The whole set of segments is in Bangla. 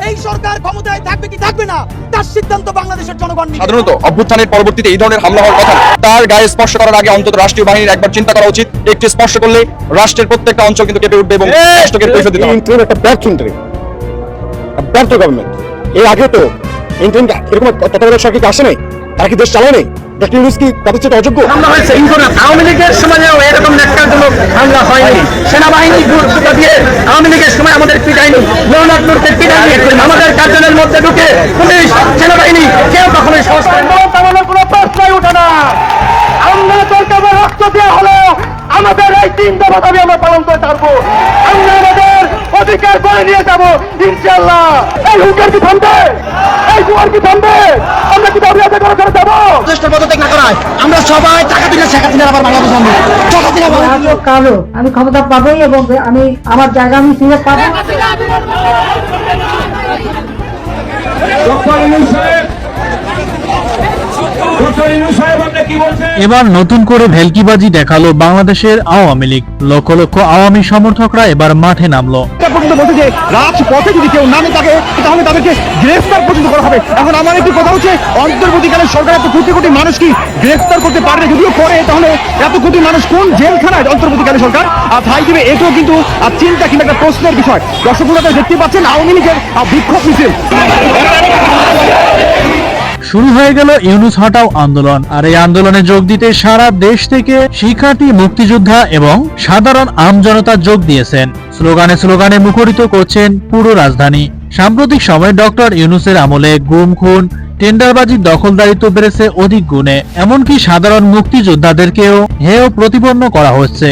থাকবে কি থাকবে না? তার সিদ্ধান্ত বাংলাদেশের জনগণ সাধারণত অভ্যুত্থানের পরবর্তীতে এই ধরনের হামলা হওয়ার কথা তার গায়ে স্পর্শ করার আগে অন্তত রাষ্ট্রীয় বাহিনীর একবার চিন্তা করা উচিত একটি স্পর্শ করলে রাষ্ট্রের প্রত্যেকটা অঞ্চল কিন্তু কেঁপে উঠবে এবং রাষ্ট্রকে কৈফিয়ত দিতে হবে। একটা ব্যর্থ ইন্টারিম ব্যর্থ গভর্নমেন্ট এর আগে তো ইন্টারিম এরকম তত্ত্বাবধায়ক সরকার কি আসে নাই? তারা কি দেশ চালায় নাই? ডক্টর ইউনুস কি তাদের চেয়ে অযোগ্য। হামলা হয়েছে। ইন্দোর আওয়ামী লীগের সময়ও এরকম ন্যাক্কারজনক হামলা হয়নি। সেনাবাহিনী গুরুত্ব দিয়ে আওয়ামী লীগের সময় আমাদের পিটাইনি লোনাথ নূরকে পিটাইনি আমাদের কার্যালয়ের মধ্যে ঢুকে পুলিশ সেনাবাহিনী কেউ কখনোই না। কোনো প্রশ্নই উঠে না। আমরা রক্ত দেওয়া হলো আমাদের এই তিন দফা দাবি আমরা পালন করে থাকব আমরা অধিকার করে নিয়ে যাব ইনশাল্লাহ এই হুকার কি থামবে? এই কুয়ার কি থামবে? আমরা কি দাবি আদায় করে করে যাব? আমরা সবাই টাকা দিলে শেখ হাসিনার আবার বাংলাদেশ আনব। টাকা দিলে আমি কালো। আমি ক্ষমতা পাবোই এবং আমি আমার জায়গা আমি ফিরে পাবো। এবার নতুন করে ভেলকিবাজি দেখাল বাংলাদেশের আওয়ামী লীগ। লক্ষ লক্ষ আওয়ামী সমর্থকরা এবার মাঠে নামলো। পর্যন্ত বলছে যে রাজপথে যদি কেউ নামে থাকে তাহলে তাদেরকে গ্রেফতার পর্যন্ত করা হবে। এখন আমার একটি কথা হচ্ছে অন্তর্বর্তীকালে সরকার এত কোটি কোটি মানুষ কি গ্রেফতার করতে পারবে? যদিও করে তাহলে এত কোটি মানুষ কোন জেলখানায় অন্তর্বর্তীকালে সরকার? আর ঠাই দিবে এটাও কিন্তু আর চিন্তা কিংবা একটা প্রশ্নের বিষয়। দর্শক দেখতে পাচ্ছেন আওয়ামী লীগের বিক্ষোভ মিছিল। শুরু হয়ে গেল ইউনুস হটাও আন্দোলন। আর এই আন্দোলনে যোগ দিতে সারা দেশ থেকে শিক্ষার্থী, মুক্তিযোদ্ধা এবং সাধারণ আমজনতা যোগ দিয়েছেন। স্লোগানে স্লোগানে মুখরিত করছেন পুরো রাজধানী। সাম্প্রতিক সময়ে ডক্টর ইউনুসের আমলে গুম, খুন টেন্ডারবাজির দখলদারিত্ব বেড়েছে অধিক গুণে। এমনকি সাধারণ মুক্তিযোদ্ধাদেরকেও হেয় প্রতিপন্ন করা হচ্ছে।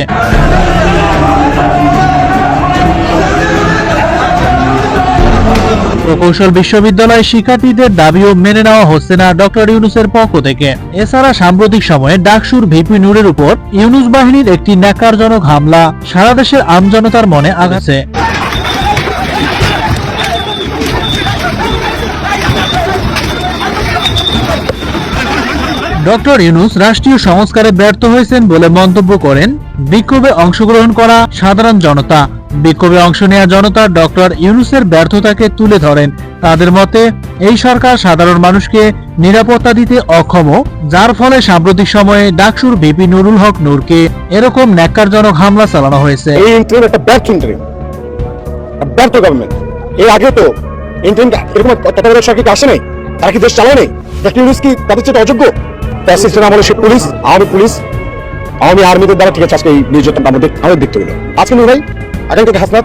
প্রকৌশল বিশ্ববিদ্যালয়ের শিক্ষার্থীদের দাবিও মেনে নেওয়া হচ্ছে না ডক্টর ইউনুসের পক্ষ থেকে। এছাড়া সাম্প্রতিক সময়ে ডাকসুর ভিপি নূরের উপর ইউনুস বাহিনীর একটি ন্যাক্কারজনক হামলা সারা দেশের আমজনতার মনে আঘাছে ডক্টর ইউনুস রাষ্ট্রীয় সংস্কারে ব্যর্থ হয়েছেন বলে মন্তব্য করেন। বিক্ষোভে অংশগ্রহণ করা সাধারণ জনতা। বিক্ষোভে অংশ নেওয়া জনতা ডক্টর ইউনুসের ব্যর্থতাকে তুলে ধরেন। তাদের মতে, এই সরকার সাধারণ মানুষকে নিরাপত্তা দিতে অক্ষম, যার ফলে সাম্প্রতিক সময়ে ডাকসুর ভিপি নুরুল হক নূরকে এরকম ন্যাক্কারজনক হামলা চালানো হয়েছে। এই ইন্টারিম একটা ব্যর্থ ইন্টারিম ব্যর্থ গভর্নমেন্ট এর আগে তো ইন্টারিম এরকম তত্ত্বাবধায়ক সরকার আসে নাই? তারা কি দেশ চালায় নাই? ডক্টর ইউনুস কি তাদের চেয়ে অযোগ্য? অ্যাসিস্ট্যান্ট আমলে সে পুলিশ, আওয়ামী পুলিশ, আওয়ামী আর্মিদের দ্বারা ঠিক আছে, আজকে এই নির্যাতনটা আমাদের আমাদের দেখতে হইল আজকে নুর আগামী থেকে হাসনাত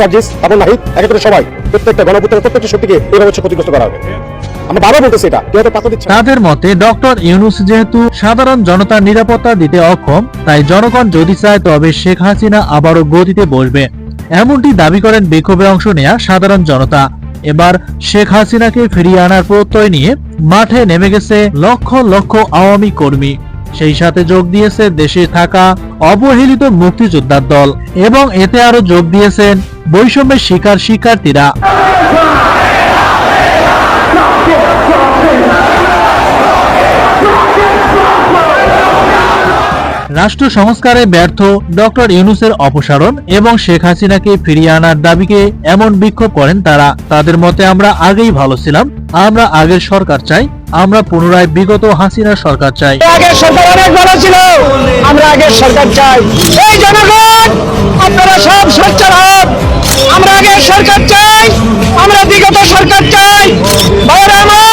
সার্জিস নাহিদ সবাই, প্রত্যেকটা গণপুত্রের শক্তিকে এইভাবে ক্ষতিগ্রস্ত করা হবে। তাদের মতে, ডক্টর ইউনুস যেহেতু সাধারণ জনতার নিরাপত্তা দিতে অক্ষম, তাই জনগণ যদি চায়, তবে শেখ হাসিনা আবারও গদিতে বসবে এমনটি দাবি করেন বিক্ষোভে অংশ নেয়া সাধারণ জনতা। এবার শেখ হাসিনাকে ফিরিয়ে আনার প্রত্যয় নিয়ে মাঠে নেমে গেছে লক্ষ লক্ষ আওয়ামী কর্মী। সেই সাথে যোগ দিয়েছে দেশে থাকা অবহেলিত মুক্তিযোদ্ধার দল এবং এতে আরও যোগ দিয়েছেন বৈষম্যের শিকার শিক্ষার্থীরা। রাষ্ট্র সংস্কারে ব্যর্থ ডক্টর ইউনুসের অপসারণ এবং শেখ হাসিনাকে ফিরিয়ে আনার দাবিকে এমন বিক্ষোভ করেন তারা। তাদের মতে আমরা আগেই ভালো ছিলাম, আমরা আগের সরকার চাই, আমরা পুনরায় বিগত হাসিনার সরকার চাই। আগের সরকার অনেক ভালো ছিল, আমরা আগের সরকার চাই। এই জনগণ, আপনারা সব সোচ্চার হন। আমরা আগের সরকার চাই, আমরা বিগত সরকার চাই। ভাইয়েরা আমার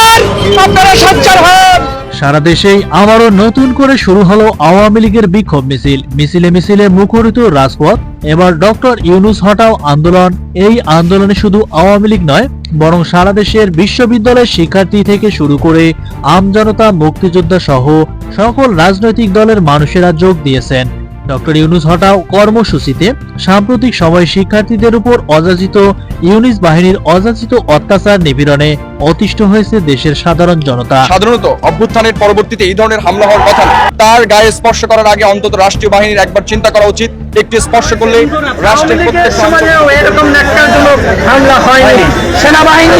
সারা দেশেই আবারও নতুন করে শুরু হলো আওয়ামী লীগের বিক্ষোভ মিছিল। মিছিলে মিছিলে মুখরিত রাজপথ। এবার ডক্টর ইউনুস হটাও আন্দোলন। এই আন্দোলনে শুধু আওয়ামী লীগ নয়, বরং সারা দেশের বিশ্ববিদ্যালয়ের শিক্ষার্থী থেকে শুরু করে আমজনতা মুক্তিযোদ্ধা সহ সকল রাজনৈতিক দলের মানুষেরা যোগ দিয়েছেন। ডক্টর ইউনুস হটাও কর্মসূচিতে সাম্প্রতিক সময়ে শিক্ষার্থীদের উপর অযাচিত ইউনিস বাহিনীর অযাচিত অত্যাচার নিপীড়নে অতিষ্ঠ হয়েছে দেশের সাধারণ জনতা। সাধারণত অভ্যুত্থানের পরবর্তীতে এই ধরনের হামলা হওয়ার কথা তার গায়ে স্পর্শ করার আগে অন্তত রাষ্ট্রীয় বাহিনীর একবার চিন্তা করা উচিত। একটি স্পর্শ করলে রাষ্ট্রের এরকম হামলা হয়নি। সেনাবাহিনী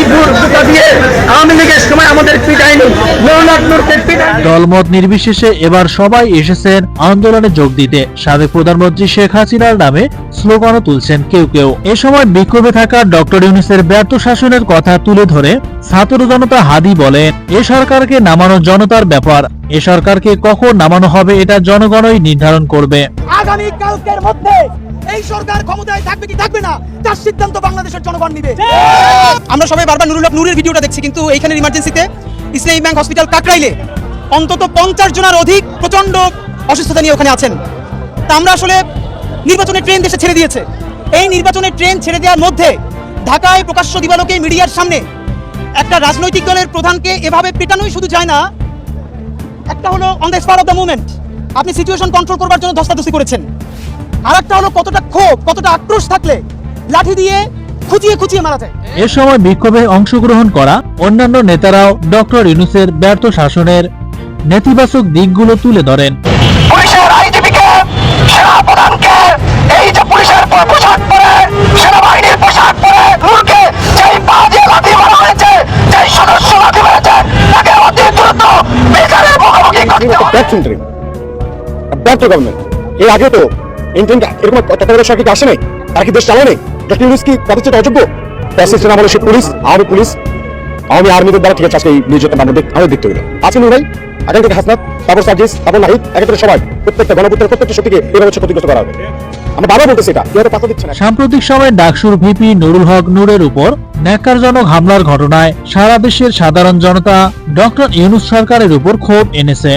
দিয়ে আওয়ামী লীগের সময় আমাদের পিটাইনি লোনাথ নূরকে পিটাইনি দলমত নির্বিশেষে এবার সবাই এসেছেন আন্দোলনে যোগ দিতে। সাবেক প্রধানমন্ত্রী শেখ হাসিনার নামে স্লোগানও তুলছেন কেউ কেউ। এ সময় বিক্ষোভে থাকা ডক্টর ইউনিসের ব্যর্থ শাসনের কথা তুলে ধরে ছাত্র জনতা হাদি বলেন এ সরকারকে নামানো জনতার ব্যাপার। এ সরকারকে কখন নামানো হবে এটা জনগণই নির্ধারণ করবে। আগামী কালকের মধ্যে এই সরকার ক্ষমতায় থাকবে কি থাকবে না তার সিদ্ধান্ত বাংলাদেশের জনগণ নিবে। আমরা সবাই বারবার নুরুল হক নূরের ভিডিওটা দেখছি কিন্তু এইখানে ইমার্জেন্সিতে ইসলামী ব্যাংক হসপিটাল কাকরাইলে অন্তত পঞ্চাশ জনের অধিক প্রচণ্ড অসুস্থতা নিয়ে ওখানে আছেন। তা আমরা আসলে নির্বাচনের ট্রেন দেশে ছেড়ে দিয়েছে। এই নির্বাচনের ট্রেন ছেড়ে দেওয়ার মধ্যে ঢাকায় প্রকাশ্য দিবালোকে মিডিয়ার সামনে একটা রাজনৈতিক দলের প্রধানকে এভাবে পেটানোই শুধু যায় না। একটা হলো on the spot of the movement আপনি সিচুয়েশন কন্ট্রোল করবার জন্য ধস্তাধস্তি করেছেন। আর একটা হলো কতটা ক্ষোভ কতটা আক্রোশ থাকলে লাঠি দিয়ে খুঁচিয়ে খুঁচিয়ে মারা যায়। এ সময় বিক্ষোভে অংশগ্রহণ করা অন্যান্য নেতারাও ডক্টর ইউনুসের ব্যর্থ শাসনের নেতিবাচক দিকগুলো তুলে ধরেন। পুলিশের আইজিপিকে সেনা প্রধানকে এই যে পুলিশের পোশাক ব্যর্থ গভর্নমেন্ট এর আগে তো এরকম তত্ত্বাবধায়ক সরকার আসে নাই? তারা কি দেশ চালায় নাই? ডক্টর ইউনুস কি তাদের চেয়ে অযোগ্য? সে পুলিশ পুলিশ আর্মিদের দ্বারা ঠিক আছে আজকে এই নির্যাতন আমাদের দেখতে হইল আছে নুর ভাই, আগামী থেকে হাসনাত, তারপর তারপর নাহিদ সবাই, প্রত্যেকটা গণপুত্রের প্রত্যেকটা শক্তিকে এভাবে ক্ষতিগ্রস্ত করা হবে। সাম্প্রতিক সময়ে ডাকসুর ভিপি নুরুল হক নূরের উপর ন্যাক্কারজনক হামলার ঘটনায় সারা দেশের সাধারণ জনতা ডক্টর ইউনুস সরকারের উপর ক্ষোভ এনেছে।